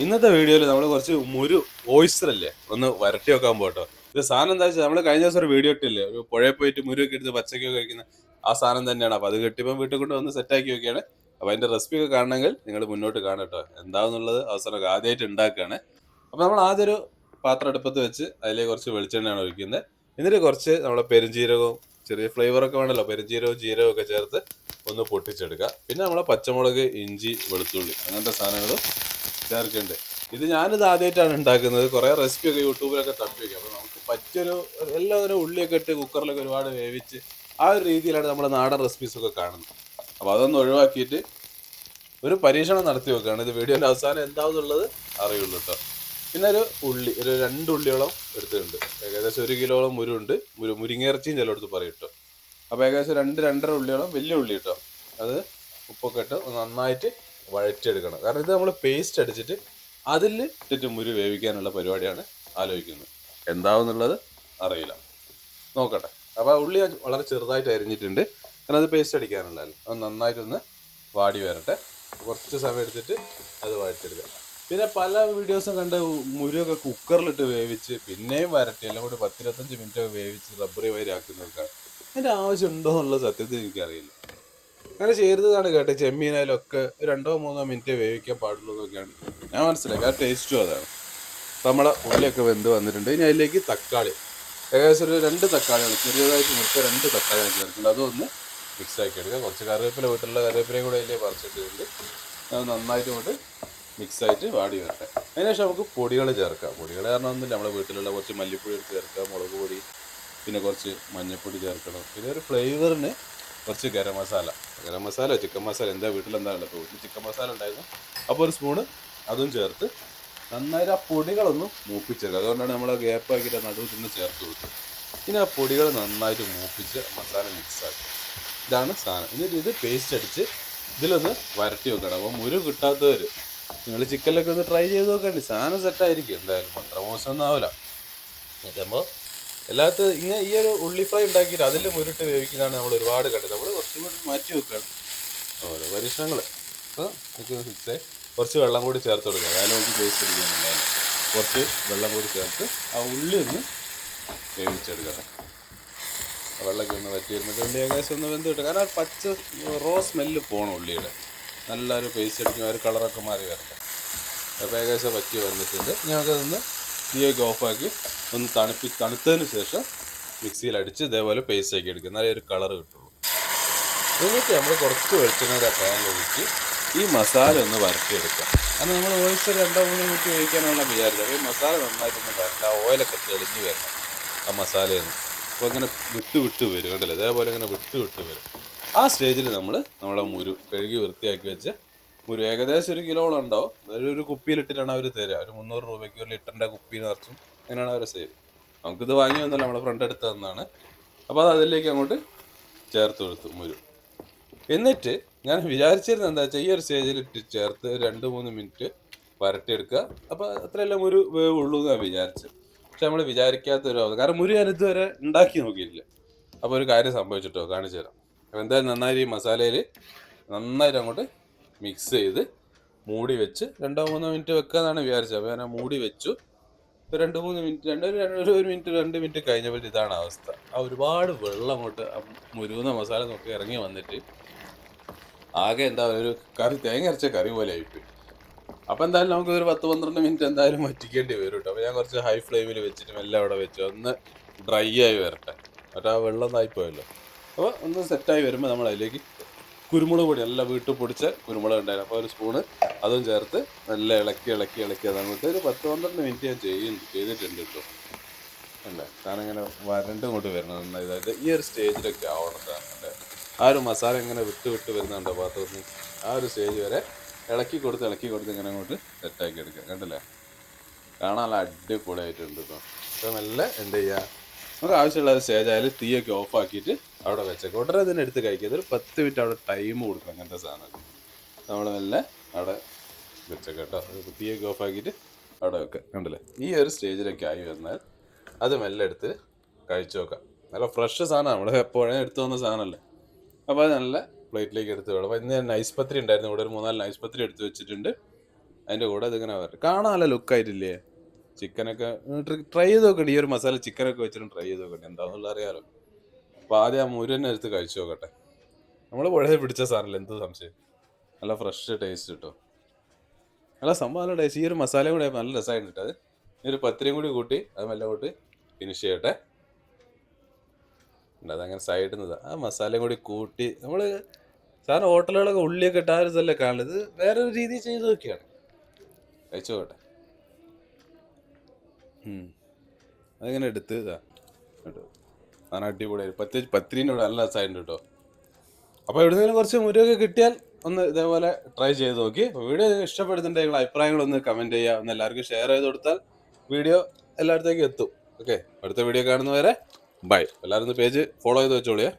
ഇന്നത്തെ വീഡിയോയിൽ നമ്മൾ കുറച്ച് മുരു ഓയിസ്റ്റർ അല്ലേ ഒന്ന് വരട്ടി വെക്കാൻ പോട്ടോ ഇത് സാധനം എന്താ വെച്ചാൽ നമ്മൾ കഴിഞ്ഞ ദിവസം ഒരു വീഡിയോ ഇട്ടില്ലേ? ഒരു പുഴയിൽ പോയിട്ട് മുരുവൊക്കെ എടുത്ത് പച്ചക്കൊക്കെ കഴിക്കുന്ന ആ സാധനം തന്നെയാണ്. അപ്പൊ അത് കെട്ടിപ്പം വീട്ടിൽ കൊണ്ട് വന്ന് സെറ്റാക്കി വെക്കുകയാണ്. അപ്പൊ അതിന്റെ റെസിപ്പി ഒക്കെ കാണണമെങ്കിൽ നിങ്ങൾ മുന്നോട്ട് കാണട്ടോ എന്താണെന്നുള്ളത് അവസരം ആദ്യമായിട്ട് ഉണ്ടാക്കുകയാണ്. അപ്പൊ നമ്മൾ ആദ്യം ഒരു പാത്രം അടുപ്പത്ത് വെച്ച് അതിലേക്ക് കുറച്ച് വെളിച്ചെണ്ണയാണ് ഒഴിക്കുന്നത്. എന്നിട്ട് കുറച്ച് നമ്മുടെ പെരുംജീരകവും ചെറിയ ഫ്ലേവർ ഒക്കെ വേണമല്ലോ. പെരുംജീരകവും ജീരകവും ഒക്കെ ചേർത്ത് ഒന്ന് പൊട്ടിച്ചെടുക്കുക. പിന്നെ നമ്മളെ പച്ചമുളക് ഇഞ്ചി വെളുത്തുള്ളി അങ്ങനത്തെ സാധനങ്ങളും ചേർക്കുന്നുണ്ട് ഇത് ഞാനിത് ആദ്യമായിട്ടാണ് ഉണ്ടാക്കുന്നത്. കുറേ റെസിപ്പിയൊക്കെ യൂട്യൂബിലൊക്കെ തപ്പി വയ്ക്കും അപ്പോൾ നമുക്ക് പറ്റിയൊരു എല്ലാവരും ഉള്ളിയൊക്കെ ഇട്ട് കുക്കറിലൊക്കെ ഒരുപാട് വേവിച്ച് ആ ഒരു രീതിയിലാണ് നമ്മുടെ നാടൻ റെസിപ്പീസൊക്കെ കാണുന്നത്. അപ്പോൾ അതൊന്ന് ഒഴിവാക്കിയിട്ട് ഒരു പരീക്ഷണം നടത്തി വെക്കുകയാണ്. ഇത് വീഡിയോന്റെ അവസാനം എന്താണെന്നുള്ളത് അറിയുള്ളൂ കേട്ടോ പിന്നെ ഒരു ഉള്ളി ഒരു രണ്ട് ഉള്ളിയോളം എടുത്തിട്ടുണ്ട്. ഏകദേശം ഒരു കിലോളം മുരുണ്ട്. മുരു മുരിങ്ങയിറച്ചിയും ചിലയിടത്ത് പറയും കേട്ടോ അപ്പോൾ ഏകദേശം രണ്ട് രണ്ടര ഉള്ളിയോളം വലിയ ഉള്ളി കേട്ടോ അത് ഉപ്പൊക്കെ ഇട്ട് നന്നായിട്ട് വഴറ്റിയെടുക്കണം. കാരണം ഇത് നമ്മൾ പേസ്റ്റ് അടിച്ചിട്ട് അതിൽ ഇട്ടിട്ട് മുരു വേവിക്കാനുള്ള പരിപാടിയാണ് ആലോചിക്കുന്നത്. എന്താവുന്നുള്ളത് അറിയില്ല. നോക്കട്ടെ. അപ്പോൾ ഉള്ളി വളരെ ചെറുതായിട്ട് അരിഞ്ഞിട്ടുണ്ട്. കാരണം അത് പേസ്റ്റ് അടിക്കാനുള്ളതല്ലോ. അത് നന്നായിട്ടൊന്ന് വാടി വരട്ടെ. കുറച്ച് സമയം എടുത്തിട്ട് അത് വഴറ്റിയെടുക്കുക പിന്നെ പല വീഡിയോസും കണ്ട് മുരുകൊക്കെ കുക്കറിലിട്ട് വേവിച്ച് പിന്നെയും വരട്ടി എല്ലാം കൂടി പത്തിരുപത്തഞ്ച് മിനിറ്റ് വേവിച്ച് റബ്ബറി വരി ആക്കുന്നതൊക്കെ അതിന്റെ ആവശ്യമുണ്ടോ എന്നുള്ള സത്യത്തിൽ എനിക്കറിയില്ല. അങ്ങനെ ചേരുന്നതാണ് കേട്ടോ ചെമ്മീനായാലും ഒക്കെ രണ്ടോ മൂന്നോ മിനിറ്റ് വേവിക്കാൻ പാടുള്ളൂ എന്നൊക്കെയാണ്. ഞാൻ മനസ്സിലാക്കി. ആ ടേസ്റ്റും അതാണ്. നമ്മളെ ഉള്ളിയൊക്കെ വെന്ത് വന്നിട്ടുണ്ട്. ഇനി അതിലേക്ക് തക്കാളി. ഏകദേശം ഒരു രണ്ട് തക്കാളിയാണ്. ചെറിയതായിട്ട് മുറിച്ച രണ്ട് തക്കാളിയാണ് ചേർക്കുന്നത് അതൊന്ന് മിക്സ് ആക്കി എടുക്കുക കുറച്ച് കറിവേപ്പില വീട്ടിലുള്ള കറിവേപ്പിലയും കൂടെ അതിലേക്ക് പറിച്ചിട്ടുണ്ട് അത് നന്നായിട്ട് കൊണ്ട് മിക്സ് ആയിട്ട് വാടി വരട്ടെ. അതിനുശേഷം നമുക്ക് പൊടികൾ ചേർക്കാം. പൊടികൾ കാരണം ഒന്നുമില്ല. നമ്മുടെ വീട്ടിലുള്ള കുറച്ച് മല്ലിപ്പൊടി എടുത്ത് ചേർക്കാം. മുളക് പൊടി പിന്നെ കുറച്ച് മഞ്ഞൾപ്പൊടി ചേർക്കണം. പിന്നെ ഒരു ഫ്ലേവറിന് കുറച്ച് ഗരം മസാല. ഗരം മസാല ചിക്കൻ മസാല എന്താ വീട്ടിലെന്താണല്ലോ വീട്ടിൽ ചിക്കൻ മസാല ഉണ്ടായിരുന്നു. അപ്പോൾ ഒരു സ്പൂണ് അതും ചേർത്ത് നന്നായിട്ട് ആ പൊടികളൊന്നും മൂപ്പിച്ചെടുക്കുക. അതുകൊണ്ടാണ് നമ്മൾ ഗ്യാപ്പ് ആക്കിയിട്ട് നടുവിൽ നിന്ന് ചേർത്ത് കൊടുത്തത്. ഇനി ആ പൊടികൾ നന്നായിട്ട് മൂപ്പിച്ച് മസാല മിക്സ് ആക്കുക. ഇതാണ് സാധനം. എന്നിട്ട് ഇത് പേസ്റ്റ് അടിച്ച് ഇതിലൊന്ന് വരട്ടി വെക്കണം. അപ്പോൾ മുരു കിട്ടാത്തവർ നിങ്ങൾ ചിക്കനിലൊക്കെ ഒന്ന് ട്രൈ ചെയ്ത് നോക്കണ്ടി. സാധനം സെറ്റായിരിക്കും എന്തായാലും അത്ര മോശമൊന്നും ആവില്ല ഇതാകുമ്പോൾ എല്ലാത്ത ഇങ്ങനെ ഈ ഒരു ഉള്ളി ഫ്രൈ ഉണ്ടാക്കിയിട്ട് അതിൽ മുരിട്ട് വേവിക്കുന്നതാണ് നമ്മൾ ഒരുപാട് കണ്ടത്. നമ്മൾ കുറച്ചും കൂടി മാറ്റി വെക്കുകയാണ്. ഓരോ പരീക്ഷണങ്ങൾ അപ്പോൾ ഫിക്സ് കുറച്ച് വെള്ളം കൂടി ചേർത്ത് കൊടുക്കുക. അതായത് നമുക്ക് ടേസ്റ്റ് അടിക്കാനുണ്ടായാലും കുറച്ച് വെള്ളം കൂടി ചേർത്ത് ആ ഉള്ളി ഒന്ന് വേവിച്ചെടുക്കണം വെള്ളമൊക്കെ ഒന്ന് വറ്റി വരുമ്പോൾ ഉള്ളി ഏകദേശം ഒന്ന് വെന്ത് കിട്ടും. കാരണം പച്ച റോ സ്മെല്ല് പോകണം ഉള്ളിയുടെ. നല്ലൊരു പേസ്റ്റ് അടിക്കും. ആ ഒരു കളറൊക്കെ മാറി വരട്ടെ. അപ്പോൾ ഏകദേശം വറ്റി വന്നിട്ടുണ്ട്. ഞങ്ങൾക്കതൊന്ന് തീയൊക്കെ ഓഫാക്കി ഒന്ന് തണുപ്പി തണുത്തതിന് ശേഷം മിക്സിയിൽ അടിച്ച് ഇതേപോലെ പേസ്റ്റ് ആക്കി എടുക്കുക. എന്നാലേ ഒരു കളർ കിട്ടുള്ളൂ. എന്നിട്ട് നമ്മൾ കുറച്ച് വെളിച്ചെണ്ണയുടെ പാനിലൊഴിച്ച് ഈ മസാല ഒന്ന് വരട്ടിയെടുക്കുക. കാരണം നമ്മൾ ഓയിസ്റ്റർ രണ്ടോ മൂന്നോ മിനിറ്റ് വേവിക്കാനാണ് വിചാരിച്ചത്. ഈ മസാല നന്നായിട്ടൊന്ന് വരണ്ട. ഓയിലൊക്കെ തെളിഞ്ഞ് വരണം. ആ മസാലയിൽ നിന്ന് അപ്പോൾ ഇങ്ങനെ വിട്ട് വിട്ട് വരും. കണ്ടല്ലേ? ഇതേപോലെ ഇങ്ങനെ വിട്ട് വിട്ട് വരും. ആ സ്റ്റേജിൽ നമ്മൾ നമ്മളെ മുരു കഴുകി വൃത്തിയാക്കി വെച്ച് മുരു ഏകദേശം ഒരു കിലോളം ഉണ്ടാവും. ഒരു ഒരു കുപ്പിയിലിട്ടിട്ടാണ് അവർ തരിക ഒരു മുന്നൂറ് രൂപയ്ക്ക് ഒരു ലിറ്ററിന്റെ കുപ്പി നിറച്ചും അങ്ങനെയാണ് അവർ സെയിൽ നമുക്കിത് വാങ്ങി വന്നല്ലോ നമ്മുടെ ഫ്രണ്ട് എടുത്ത് തന്നാണ് അപ്പോൾ അത് അതിലേക്ക് അങ്ങോട്ട് ചേർത്ത് കൊടുത്തു മുരു. എന്നിട്ട് ഞാൻ വിചാരിച്ചിരുന്നത് എന്താ വെച്ചാൽ ഈ ഒരു സ്റ്റേജിൽ ഇട്ട് ചേർത്ത് രണ്ട് മൂന്ന് മിനിറ്റ് വരട്ടിയെടുക്കുക. അപ്പോൾ അത്രയെല്ലാം ഒരു വേവ് ഉള്ളൂ എന്നാണ് വിചാരിച്ചത്. പക്ഷെ നമ്മൾ വിചാരിക്കാത്ത ഒരു അവസ്ഥ. കാരണം മുരി ഞാൻ ഇതുവരെ ഉണ്ടാക്കി നോക്കിയില്ല അപ്പോൾ ഒരു കാര്യം സംഭവിച്ചിട്ടോ കാണിച്ചു തരാം. എന്തായാലും നന്നായി ഈ മസാലയിൽ നന്നായിട്ട് അങ്ങോട്ട് മിക്സ് ചെയ്ത് മൂടി വെച്ച് രണ്ടോ മൂന്നോ മിനിറ്റ് വെക്കാന്നാണ് വിചാരിച്ചത്. അപ്പോൾ ഞാൻ മൂടി വെച്ചു. രണ്ട് മൂന്ന് മിനിറ്റ് രണ്ട് ഒരു ഒരു മിനിറ്റ് രണ്ട് മിനിറ്റ് കഴിഞ്ഞപ്പോൾ ഇതാണ് അവസ്ഥ. ആ ഒരുപാട് വെള്ളം അങ്ങോട്ട് മുരുകുന്ന മസാല നോക്കി ഇറങ്ങി വന്നിട്ട് ആകെ എന്താ പറയുക ഒരു കറി തേങ്ങ അരച്ച കറി പോലെ ആയിപ്പോയി. അപ്പോൾ എന്തായാലും നമുക്ക് ഒരു പത്ത് പന്ത്രണ്ട് മിനിറ്റ് എന്തായാലും വറ്റിക്കേണ്ടി വരും കേട്ടോ. അപ്പോൾ ഞാൻ കുറച്ച് ഹൈ ഫ്ലെയിമിൽ വെച്ചിട്ട് എല്ലാം അവിടെ വെച്ചു. ഒന്ന് ഡ്രൈ ആയി വരട്ടെ. മറ്റേ ആ വെള്ളം തായിപ്പോയല്ലോ അപ്പോൾ ഒന്ന് സെറ്റായി വരുമ്പോൾ നമ്മൾ അതിലേക്ക് കുരുമുളക് പൊടി നല്ല വീട്ടിൽ പൊടിച്ച കുരുമുളക് ഉണ്ടായിരുന്നു. അപ്പോൾ ഒരു സ്പൂണ് അതും ചേർത്ത് നല്ല ഇളക്കി ഇളക്കി ഇളക്കി അതങ്ങോട്ട് ഒരു പത്ത് പന്ത്രണ്ട് മിനിറ്റ് ഞാൻ ചെയ്യും ചെയ്തിട്ടുണ്ട് കേട്ടോ അല്ലേ? കാരണം ഇങ്ങനെ കൊണ്ട് വരണം നന്നായി അതായത് ഈ ഒരു സ്റ്റേജിലൊക്കെ ആവണം ആ ഒരു മസാല ഇങ്ങനെ വിട്ട് വിട്ട് വരുന്നുണ്ടോ പാത്രത്തിൽ? ആ ഒരു സ്റ്റേജ് വരെ ഇളക്കി കൊടുത്ത് ഇളക്കി കൊടുത്ത് ഇങ്ങനെ അങ്ങോട്ട് സെറ്റാക്കി എടുക്കുക. കണ്ടില്ലേ? കാണാൻ അടിപൊളിയായിട്ടുണ്ട് കേട്ടോ അപ്പോൾ നല്ല എന്ത് ചെയ്യുക നമുക്ക് ആവശ്യമുള്ള സ്റ്റേജ് ആയാലും തീയൊക്കെ ഓഫ് ആക്കിയിട്ട് അവിടെ വെച്ചേക്കും. ഉടനെ തന്നെ എടുത്ത് കഴിക്കുക ഒരു പത്ത് മിനിറ്റ് അവിടെ ടൈം കൊടുക്കണം അങ്ങനത്തെ സാധനം. നമ്മൾ മെല്ലെ അവിടെ വെച്ചേക്കാം കേട്ടോ. തീയൊക്കെ ഓഫ് ആക്കിയിട്ട് അവിടെ വെക്കാം. കണ്ടില്ലേ? ഈ ഒരു സ്റ്റേജിലൊക്കെ ആയി വന്നാൽ അത് മെല്ലെ എടുത്ത് കഴിച്ചു നോക്കാം. നല്ല ഫ്രഷ് സാധനമാണ്. നമ്മൾ എപ്പോഴും എടുത്തു വന്ന സാധനമല്ലേ? അപ്പോൾ അത് നല്ല പ്ലേറ്റിലേക്ക് എടുത്ത് വേണം അപ്പോൾ ഇന്ന് നൈസ് പത്രി ഉണ്ടായിരുന്നു. ഇവിടെ ഒരു മൂന്നാൽ നൈസ് പത്രി എടുത്ത് വെച്ചിട്ടുണ്ട്. അതിന്റെ കൂടെ അതിങ്ങനെ കാണാൻ നല്ല ലുക്കായിട്ടില്ലേ ചിക്കനൊക്കെ ട്രൈ ചെയ്ത് നോക്കട്ടെ ഈ ഒരു മസാല ചിക്കനൊക്കെ വെച്ചിട്ട് ട്രൈ ചെയ്ത് നോക്കട്ടെ എന്താണെന്നുള്ള അറിയാലോ. അപ്പൊ ആദ്യം ആ മുരുന്നെ എടുത്ത് കഴിച്ചു നോക്കട്ടെ. നമ്മൾ പുഴയെ പിടിച്ച സാറല്ലേ എന്ത് സംശയം? നല്ല ഫ്രഷ് ടേസ്റ്റ് കിട്ടും. നല്ല സംഭവം നല്ല ടേസ്റ്റ് ഈ ഒരു മസാല കൂടെ നല്ല രസമായിട്ട് അത്. ഈ ഒരു പത്തിരിയും കൂടി കൂട്ടി അത് മെല്ലെ കൂട്ടി ഫിനിഷ് ചെയ്യട്ടെ. അതങ്ങനെ സൈഡിൽ നിന്ന് ആ മസാലയും കൂടി കൂട്ടി നമ്മൾ സാറിന് ഹോട്ടലുകളൊക്കെ ഉള്ളിയൊക്കെ ഇട്ടാൽ ഇതല്ലേ കാണുന്നത് വേറൊരു രീതിയിൽ ചെയ്ത് നോക്കിയാണ്. കഴിച്ചു നോക്കട്ടെ. ഉം. അതിങ്ങനെ എടുത്ത്? കേട്ടോ അടിപൊളിയായി. പത്തി പത്തിരിന്റെ കൂടെ നല്ല രസമായിട്ടുണ്ട് കേട്ടോ അപ്പോൾ എവിടെന്നെങ്കിലും കുറച്ച് മുരുകൊക്കെ കിട്ടിയാൽ ഒന്ന് ഇതേപോലെ ട്രൈ ചെയ്ത് നോക്കി. വീഡിയോ ഇഷ്ടപ്പെടുന്നുണ്ടെങ്കിൽ നിങ്ങളുടെ അഭിപ്രായങ്ങളൊന്ന് കമന്റ് ചെയ്യുക. ഒന്ന് എല്ലാവർക്കും ഷെയർ ചെയ്ത് കൊടുത്താൽ വീഡിയോ എല്ലായിടത്തേക്കും എത്തും. ഓക്കെ അടുത്ത വീഡിയോ കാണുന്നവരെ ബൈ എല്ലാവരും പേജ് ഫോളോ ചെയ്ത് വെച്ചോളിയേ